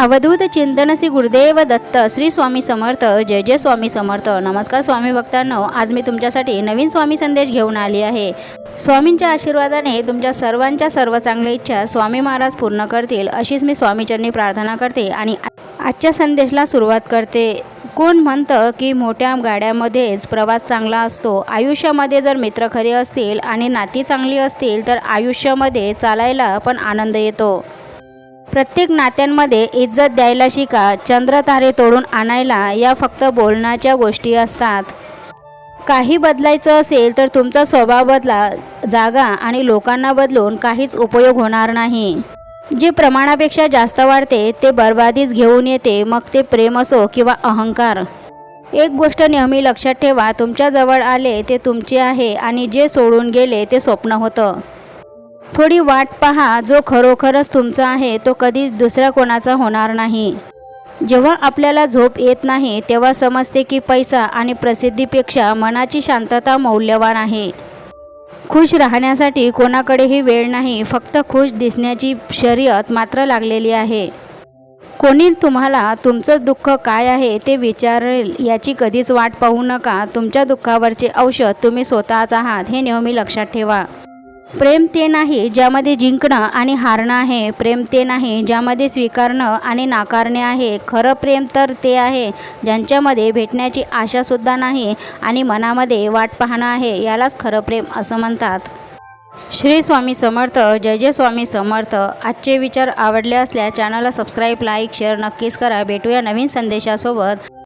अवधूत चिंतन श्री गुरुदेव दत्त श्री स्वामी समर्थ जय जय स्वामी समर्थ. नमस्कार स्वामी भक्तांनो आज मी तुमच्यासाठी नवीन स्वामी संदेश घेऊन आली आहे. स्वामींच्या आशीर्वादाने तुमच्या सर्वांच्या सर्व चांगल्या इच्छा स्वामी महाराज पूर्ण करतील अशीच मी स्वामीचरणी प्रार्थना करते आणि आजच्या संदेशला सुरुवात करते. कोण म्हणतं की मोठ्या गाड्यामध्येच प्रवास चांगला असतो? आयुष्यामध्ये जर मित्र खरे असतील आणि नाती चांगली असतील तर आयुष्यामध्ये चालायला पण आनंद येतो. प्रत्येक नात्यांमध्ये इज्जत द्यायला शिका चंद्रतारे तोडून आणायला या फक्त बोलण्याच्या गोष्टी असतात. काही बदलायचं असेल तर तुमचा स्वभाव बदला जागा आणि लोकांना बदलून काहीच उपयोग होणार नाही. जे प्रमाणापेक्षा जास्त वाढते ते बर्बादीच घेऊन येते मग ते प्रेम असो किंवा अहंकार. एक गोष्ट नेहमी लक्षात ठेवा तुमच्याजवळ आले ते तुमचे आहे आणि जे सोडून गेले ते स्वप्न होतं. थोडी वाट पहा जो खरोखरच तुमचा आहे तो कधी दुसऱ्या कोणाचा होणार नाही. जेव्हा आपल्याला झोप येत नाही तेव्हा समजते की पैसा आणि प्रसिद्धीपेक्षा मनाची शांतता मौल्यवान आहे. खुश राहण्यासाठी कोणाकडेही वेळ नाही फक्त खुश दिसण्याची शर्यत मात्र लागलेली आहे. कोणी तुम्हाला तुमचं दुःख काय आहे ते विचारेल याची कधीच वाट पाहू नका. तुमच्या दुःखावरचे औषध तुम्ही स्वतःच आहात हे नेहमी लक्षात ठेवा. प्रेम ते नाही ज्यामध्ये जिंकणं आणि हारणं आहे. प्रेम ते नाही ज्यामध्ये स्वीकारणं आणि नाकारणे आहे. खरं प्रेम तर ते आहे ज्यांच्यामध्ये भेटण्याची आशासुद्धा नाही आणि मनामध्ये वाट पाहणं आहे. यालाच खरं प्रेम असं म्हणतात. श्री स्वामी समर्थ जय जय स्वामी समर्थ. आजचे विचार आवडले असल्यास चॅनलला सबस्क्राईब लाईक शेअर नक्कीच करा. भेटूया नवीन संदेशासोबत.